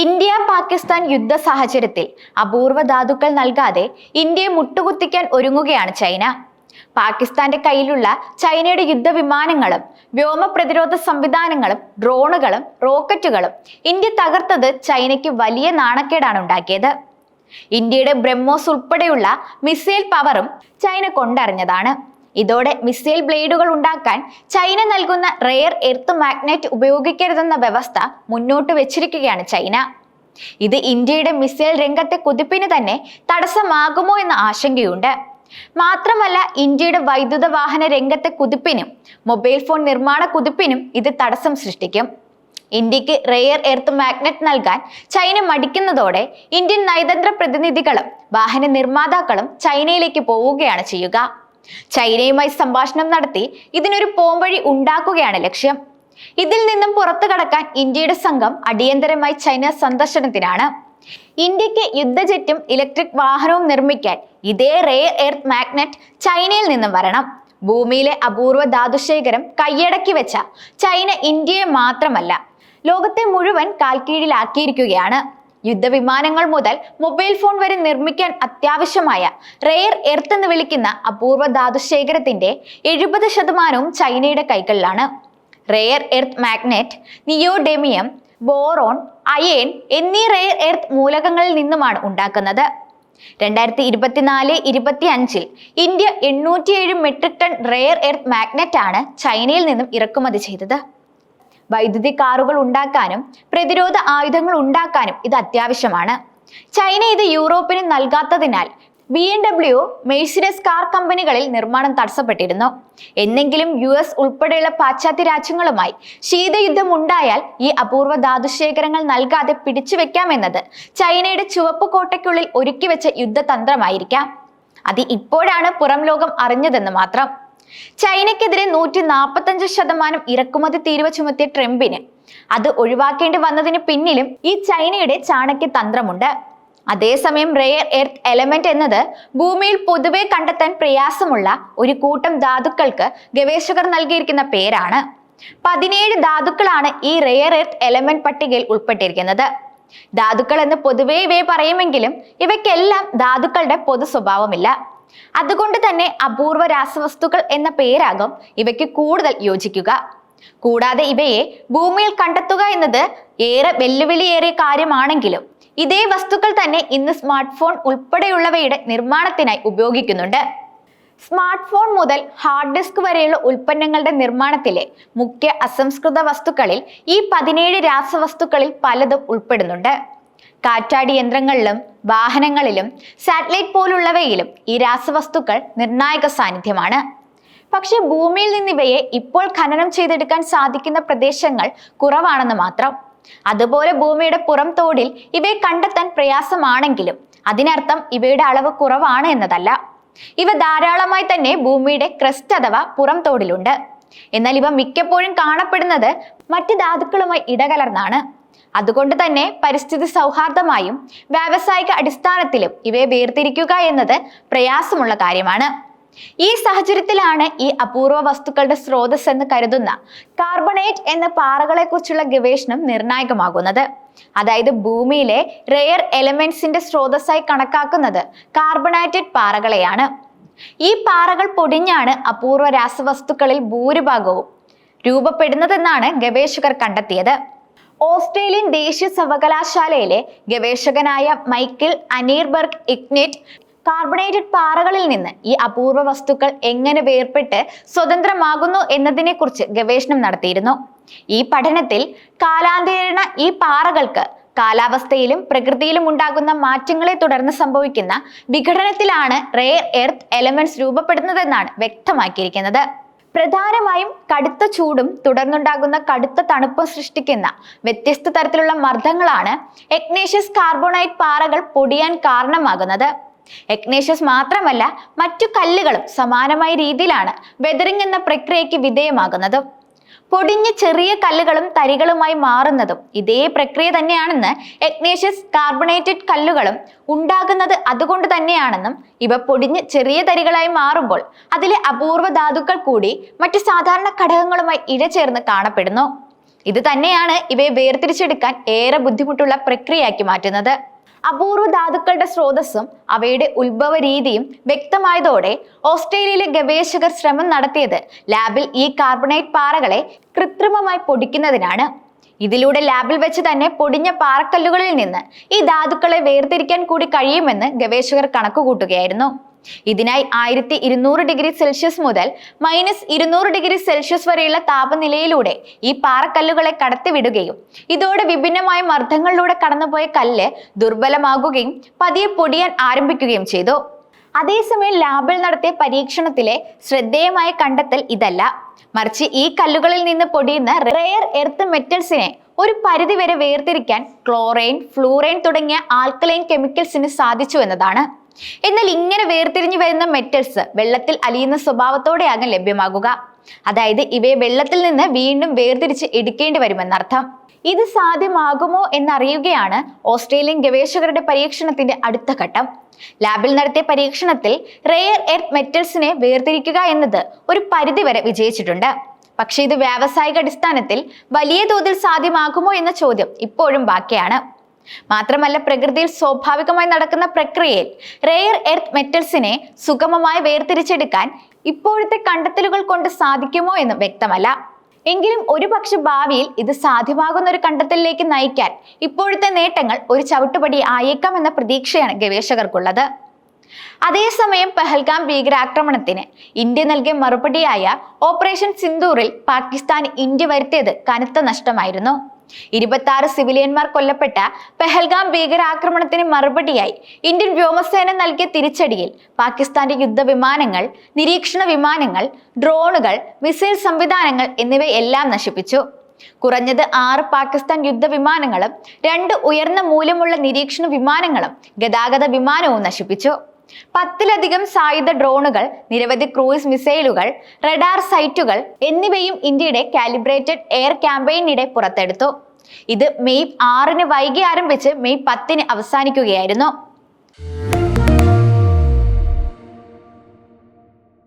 India Pakistan യുദ്ധ സാഹചര്യത്തിൽ അപൂർവ ധാതുക്കൾ നൽകാതെ ഇന്ത്യയെ മുട്ടുകുത്തിക്കാൻ ഒരുങ്ങുകയാണ് ചൈന. പാകിസ്ഥാന്റെ കയ്യിലുള്ള ചൈനയുടെ യുദ്ധവിമാനങ്ങളും വ്യോമ പ്രതിരോധ സംവിധാനങ്ങളും ഡ്രോണുകളും റോക്കറ്റുകളും ഇന്ത്യ തകർത്തത് ചൈനയ്ക്ക് വലിയ നാണക്കേടാണ് ഉണ്ടാക്കിയത്. ഇന്ത്യയുടെ ബ്രഹ്മോസ് ഉൾപ്പെടെയുള്ള മിസൈൽ പവറും ചൈന കൊണ്ടറിഞ്ഞതാണ്. ഇതോടെ മിസൈൽ ബ്ലേഡുകൾ ഉണ്ടാക്കാൻ ചൈന നൽകുന്ന റെയർ എർത്ത് മാഗ്നറ്റ് ഉപയോഗിക്കരുതെന്ന വ്യവസ്ഥ മുന്നോട്ട് വെച്ചിരിക്കുകയാണ് ചൈന. ഇത് ഇന്ത്യയുടെ മിസൈൽ രംഗത്തെ കുതിപ്പിന് തന്നെ തടസ്സമാകുമോ എന്ന ആശങ്കയുണ്ട്. മാത്രമല്ല ഇന്ത്യയുടെ വൈദ്യുത വാഹന രംഗത്തെ കുതിപ്പിനും മൊബൈൽ ഫോൺ നിർമ്മാണ കുതിപ്പിനും ഇത് തടസ്സം സൃഷ്ടിക്കും. ഇന്ത്യയ്ക്ക് റെയർ എർത്ത് മാഗ്നറ്റ് നൽകാൻ ചൈന മടിക്കുന്നതോടെ ഇന്ത്യൻ നയതന്ത്ര പ്രതിനിധികളും വാഹന നിർമ്മാതാക്കളും ചൈനയിലേക്ക് പോവുകയാണ് ചെയ്യുക. ചൈനയുമായി സംഭാഷണം നടത്തി ഇതിനൊരു പോംവഴി ഉണ്ടാക്കുകയാണ് ലക്ഷ്യം. ഇതിൽ നിന്നും പുറത്തു കടക്കാൻ ഇന്ത്യയുടെ സംഘം അടിയന്തരമായി ചൈന സന്ദർശനത്തിനാണ്. ഇന്ത്യയ്ക്ക് യുദ്ധജെറ്റും ഇലക്ട്രിക് വാഹനവും നിർമ്മിക്കാൻ ഇതേ റേ എർത്ത് മാഗ്നറ്റ് ചൈനയിൽ നിന്നും വരണം. ഭൂമിയിലെ അപൂർവ ധാതുശേഖരം കൈയടക്കി വെച്ച ചൈന ഇന്ത്യയെ മാത്രമല്ല ലോകത്തെ മുഴുവൻ കാൽക്കീഴിലാക്കിയിരിക്കുകയാണ്. യുദ്ധവിമാനങ്ങൾ മുതൽ മൊബൈൽ ഫോൺ വരെ നിർമ്മിക്കാൻ അത്യാവശ്യമായ റെയർ എർത്ത് എന്ന് വിളിക്കുന്ന അപൂർവ ധാതുശേഖരത്തിന്റെ എഴുപത് ശതമാനവും ചൈനയുടെ കൈകളിലാണ്. Rare earth magnet neodymium boron iron എന്നീ റെയർ എർത്ത് മൂലകങ്ങളിൽ നിന്നുമാണ് ഉണ്ടാക്കുന്നത്. രണ്ടായിരത്തി ഇരുപത്തിനാല് ഇരുപത്തി അഞ്ചിൽ India എണ്ണൂറ്റിയേഴ് metric tonne rare earth magnet ആണ് ചൈനയിൽ നിന്നും ഇറക്കുമതി ചെയ്തത്. വൈദ്യുതി കാറുകൾ ഉണ്ടാക്കാനും പ്രതിരോധ ആയുധങ്ങൾ ഉണ്ടാക്കാനും ഇത് അത്യാവശ്യമാണ്. ചൈന ഇത് യൂറോപ്പിന് നൽകാത്തതിനാൽ B M W Mercedes car കമ്പനികളിൽ നിർമ്മാണം തടസ്സപ്പെട്ടിരുന്നു. എന്നെങ്കിലും യു എസ് ഉൾപ്പെടെയുള്ള പാശ്ചാത്യ രാജ്യങ്ങളുമായി ശീതയുദ്ധം ഉണ്ടായാൽ ഈ അപൂർവ ധാതുശേഖരങ്ങൾ നൽകാതെ പിടിച്ചു വെക്കാമെന്നത് ചൈനയുടെ ചുവപ്പ് കോട്ടയ്ക്കുള്ളിൽ ഒരുക്കി വെച്ച യുദ്ധതന്ത്രമായിരിക്കാം. അത് ഇപ്പോഴാണ് പുറം ലോകം അറിഞ്ഞതെന്ന് മാത്രം. ചൈനയ്ക്കെതിരെ നൂറ്റി നാൽപ്പത്തഞ്ച് ശതമാനം ഇറക്കുമതി തീരുവ ചുമത്തിയ ട്രംപിന്. അത് ഒഴിവാക്കേണ്ടി വന്നതിന് പിന്നിലും ഈ ചൈനയുടെ ചാണക്യ തന്ത്രമുണ്ട് അതേസമയം റെയർ എർത്ത് എലമെന്റ് എന്നത് ഭൂമിയിൽ പൊതുവെ കണ്ടെത്താൻ പ്രയാസമുള്ള ഒരു കൂട്ടം ധാതുക്കൾക്ക് ഗവേഷകർ നൽകിയിരിക്കുന്ന പേരാണ്. പതിനേഴ് ധാതുക്കളാണ് ഈ റെയർ എർത്ത് എലമെന്റ് പട്ടികയിൽ ഉൾപ്പെട്ടിരിക്കുന്നത്. ധാതുക്കൾ എന്ന് പൊതുവേ ഇവയെ പറയുമെങ്കിലും ഇവയ്ക്കെല്ലാം ധാതുക്കളുടെ പൊതു സ്വഭാവമില്ല. അതുകൊണ്ട് തന്നെ അപൂർവ രാസവസ്തുക്കൾ എന്ന പേരാകും ഇവയ്ക്ക് കൂടുതൽ യോജിക്കുക. കൂടാതെ ഇവയെ ഭൂമിയിൽ കണ്ടെത്തുക എന്നത് ഏറെ വെല്ലുവിളിയേറിയ കാര്യമാണെങ്കിലും ഇതേ വസ്തുക്കൾ തന്നെ ഇന്ന് സ്മാർട്ട് ഫോൺ ഉൾപ്പെടെയുള്ളവയുടെ നിർമ്മാണത്തിനായി ഉപയോഗിക്കുന്നുണ്ട്. സ്മാർട്ട് ഫോൺ മുതൽ ഹാർഡ് ഡിസ്ക് വരെയുള്ള ഉൽപ്പന്നങ്ങളുടെ നിർമ്മാണത്തിലെ മുഖ്യ അസംസ്കൃത വസ്തുക്കളിൽ ഈ പതിനേഴ് രാസവസ്തുക്കളിൽ പലതും ഉൾപ്പെടുന്നുണ്ട്. കാറ്റാടി യന്ത്രങ്ങളിലും വാഹനങ്ങളിലും സാറ്റലൈറ്റ് പോലുള്ളവയിലും ഈ രാസവസ്തുക്കൾ നിർണായക സാന്നിധ്യമാണ്. പക്ഷെ ഭൂമിയിൽ നിന്ന് ഇവയെ ഇപ്പോൾ ഖനനം ചെയ്തെടുക്കാൻ സാധിക്കുന്ന പ്രദേശങ്ങൾ കുറവാണെന്ന് മാത്രം. അതുപോലെ ഭൂമിയുടെ പുറം തോടിൽ ഇവയെ കണ്ടെത്താൻ പ്രയാസമാണെങ്കിലും അതിനർത്ഥം ഇവയുടെ അളവ് കുറവാണ് എന്നതല്ല. ഇവ ധാരാളമായി തന്നെ ഭൂമിയുടെ ക്രസ്റ്റ് അഥവാ പുറം തോടിലുണ്ട്. എന്നാൽ ഇവ മിക്കപ്പോഴും കാണപ്പെടുന്നത് മറ്റ് ധാതുക്കളുമായി ഇടകലർന്നാണ്. അതുകൊണ്ട് തന്നെ പരിസ്ഥിതി സൗഹാർദ്ദമായും വ്യാവസായിക അടിസ്ഥാനത്തിലും ഇവയെ വേർതിരിക്കുക എന്നത് പ്രയാസമുള്ള കാര്യമാണ്. ഈ സാഹചര്യത്തിലാണ് ഈ അപൂർവ വസ്തുക്കളുടെ സ്രോതസ് എന്ന് കരുതുന്ന കാർബണേറ്റ് എന്ന പാറകളെ കുറിച്ചുള്ള ഗവേഷണം നിർണായകമാകുന്നത്. അതായത് ഭൂമിയിലെ റെയർ എലമെന്റ്സിന്റെ സ്രോതസ്സായി കണക്കാക്കുന്നത് കാർബണേറ്റഡ് പാറകളെയാണ്. ഈ പാറകൾ പൊടിഞ്ഞാണ് അപൂർവ രാസവസ്തുക്കളിൽ ഭൂരിഭാഗവും രൂപപ്പെടുന്നതെന്നാണ് ഗവേഷകർ കണ്ടെത്തിയത്. ഓസ്ട്രേലിയൻ ദേശീയ സർവകലാശാലയിലെ ഗവേഷകനായ മൈക്കിൾ അനീർബർഗ് ഇഗ്നിറ്റ് കാർബണേറ്റഡ് പാറകളിൽ നിന്ന് ഈ അപൂർവ വസ്തുക്കൾ എങ്ങനെ വേർപെട്ട് സ്വതന്ത്രമാകുന്നു എന്നതിനെക്കുറിച്ച് ഗവേഷണം നടത്തിയിരുന്നു. ഈ പഠനത്തിൽ കാലാന്തരേണ ഈ പാറകൾക്ക് കാലാവസ്ഥയിലും പ്രകൃതിയിലും ഉണ്ടാകുന്ന മാറ്റങ്ങളെ തുടർന്ന് സംഭവിക്കുന്ന വിഘടനത്തിലാണ് റെയർ എർത്ത് എലമെന്റ്സ് രൂപപ്പെടുന്നതെന്നാണ് വ്യക്തമാക്കിയിരിക്കുന്നത്. പ്രധാനമായും കടുത്ത ചൂടും തുടർന്നുണ്ടാകുന്ന കടുത്ത തണുപ്പും സൃഷ്ടിക്കുന്ന വ്യത്യസ്ത തരത്തിലുള്ള മർദ്ദങ്ങളാണ് എഗ്നേഷ്യസ് കാർബോണൈറ്റ് പാറകൾ പൊടിയാൻ കാരണമാകുന്നത്. എഗ്നേഷ്യസ് മാത്രമല്ല മറ്റു കല്ലുകളും സമാനമായ രീതിയിലാണ് വെതറിംഗ് എന്ന പ്രക്രിയയ്ക്ക് വിധേയമാകുന്നത്. പൊടിഞ്ഞ ചെറിയ കല്ലുകളും തരികളുമായി മാറുന്നതും ഇതേ പ്രക്രിയ തന്നെയാണെന്ന് എഗ്നേഷ്യസ് കാർബണേറ്റഡ് കല്ലുകളും ഉണ്ടാകുന്നത് അതുകൊണ്ട് തന്നെയാണെന്നും ഇവ പൊടിഞ്ഞ് ചെറിയ തരികളായി മാറുമ്പോൾ അതിലെ അപൂർവ ധാതുക്കൾ കൂടി മറ്റു സാധാരണ ഘടകങ്ങളുമായി ഇഴചേർന്ന് കാണപ്പെടുന്നു. ഇത് തന്നെയാണ് ഇവയെ വേർതിരിച്ചെടുക്കാൻ ഏറെ ബുദ്ധിമുട്ടുള്ള പ്രക്രിയയാക്കി മാറ്റുന്നത്. അപൂർവ ധാതുക്കളുടെ സ്രോതസ്സും അവയുടെ ഉത്ഭവ രീതിയും വ്യക്തമായതോടെ ഓസ്ട്രേലിയയിലെ ഗവേഷകർ ശ്രമം നടത്തിയത് ലാബിൽ ഈ കാർബണേറ്റ് പാറകളെ കൃത്രിമമായി പൊടിക്കുന്നതിനാണ്. ഇതിലൂടെ ലാബിൽ വെച്ച് തന്നെ പൊടിഞ്ഞ പാറക്കല്ലുകളിൽ നിന്ന് ഈ ധാതുക്കളെ വേർതിരിക്കാൻ കൂടി കഴിയുമെന്ന് ഗവേഷകർ കണക്കുകൂട്ടുകയായിരുന്നു. ഇതിനായി ആയിരത്തി ഇരുന്നൂറ് ഡിഗ്രി സെൽഷ്യസ് മുതൽ മൈനസ് ഇരുന്നൂറ് ഡിഗ്രി സെൽഷ്യസ് വരെയുള്ള താപനിലയിലൂടെ ഈ പാറക്കല്ലുകളെ കടത്തിവിടുകയും ഇതോടെ വിഭിന്നമായ മർദ്ദങ്ങളിലൂടെ കടന്നുപോയ കല്ല് ദുർബലമാകുകയും പതിയെ പൊടിയാൻ ആരംഭിക്കുകയും ചെയ്തു. അതേസമയം ലാബിൽ നടത്തിയ പരീക്ഷണത്തിലെ ശ്രദ്ധേയമായ കണ്ടെത്തൽ ഇതല്ല. മറിച്ച് ഈ കല്ലുകളിൽ നിന്ന് പൊടിയുന്ന റെയർ എർത്ത് മെറ്റൽസിനെ ഒരു പരിധിവരെ വേർതിരിക്കാൻ ക്ലോറൈൻ ഫ്ലൂറൈൻ തുടങ്ങിയ ആൽക്കലൈൻ കെമിക്കൽസിന് സാധിച്ചു എന്നതാണ്. എന്നാൽ ഇങ്ങനെ വേർതിരിഞ്ഞു വരുന്ന മെറ്റൽസ് വെള്ളത്തിൽ അലിയുന്ന സ്വഭാവത്തോടെയാകും ലഭ്യമാകുക. അതായത് ഇവയെ വെള്ളത്തിൽ നിന്ന് വീണ്ടും വേർതിരിച്ച് എടുക്കേണ്ടി വരുമെന്നർത്ഥം ഇത് സാധ്യമാകുമോ എന്നറിയുകയാണ് ഓസ്ട്രേലിയൻ ഗവേഷകരുടെ പരീക്ഷണത്തിന്റെ അടുത്ത ഘട്ടം. ലാബിൽ നടത്തിയ പരീക്ഷണത്തിൽ റെയർ എർത്ത് മെറ്റൽസിനെ വേർതിരിക്കുക എന്നത് ഒരു പരിധിവരെ വിജയിച്ചിട്ടുണ്ട്. പക്ഷേ ഇത് വ്യാവസായിക അടിസ്ഥാനത്തിൽ വലിയ തോതിൽ സാധ്യമാകുമോ എന്ന ചോദ്യം ഇപ്പോഴും ബാക്കിയാണ്. മാത്രമല്ല പ്രകൃതിയിൽ സ്വാഭാവികമായി നടക്കുന്ന പ്രക്രിയയിൽ റെയർ എർത്ത് മെറ്റൽസിനെ സുഗമമായി വേർതിരിച്ചെടുക്കാൻ ഇപ്പോഴത്തെ കണ്ടെത്തലുകൾ കൊണ്ട് സാധിക്കുമോ എന്ന് വ്യക്തമല്ല. എങ്കിലും ഒരുപക്ഷെ ഭാവിയിൽ ഇത് സാധ്യമാകുന്ന ഒരു കണ്ടെത്തലിലേക്ക് നയിക്കാൻ ഇപ്പോഴത്തെ നേട്ടങ്ങൾ ഒരു ചവിട്ടുപടി ആയേക്കാം എന്ന പ്രതീക്ഷയാണ് ഗവേഷകർക്കുള്ളത്. അതേസമയം പെഹൽഗാം ഭീകരാക്രമണത്തിന് ഇന്ത്യ നൽകിയ മറുപടിയായ ഓപ്പറേഷൻ സിന്ദൂറിൽ പാകിസ്ഥാൻ ഇന്ത്യ വരുത്തിയത് കനത്ത നഷ്ടമായിരുന്നു. ഇരുപത്തി സിവിലിയന്മാർ കൊല്ലപ്പെട്ട പെഹൽഗാം ഭീകരാക്രമണത്തിന് മറുപടിയായി ഇന്ത്യൻ വ്യോമസേന നൽകിയ തിരിച്ചടിയിൽ പാകിസ്ഥാന്റെ യുദ്ധവിമാനങ്ങൾ നിരീക്ഷണ വിമാനങ്ങൾ ഡ്രോണുകൾ മിസൈൽ സംവിധാനങ്ങൾ എന്നിവയെല്ലാം നശിപ്പിച്ചു. കുറഞ്ഞത് ആറ് പാകിസ്ഥാൻ യുദ്ധവിമാനങ്ങളും രണ്ട് ഉയർന്ന മൂല്യമുള്ള നിരീക്ഷണ വിമാനങ്ങളും ഗതാഗത വിമാനവും നശിപ്പിച്ചു. പത്തിലധികം സായുധ ഡ്രോണുകൾ നിരവധി ക്രൂയിസ് മിസൈലുകൾ റഡാർ സൈറ്റുകൾ എന്നിവയും ഇന്ത്യയുടെ കാലിബ്രേറ്റഡ് എയർ ക്യാമ്പയിനിടെ പുറത്തെടുത്തു. ഇത് മെയ് ആറിന് വൈകി ആരംഭിച്ച് മെയ് പത്തിന് അവസാനിക്കുകയായിരുന്നു.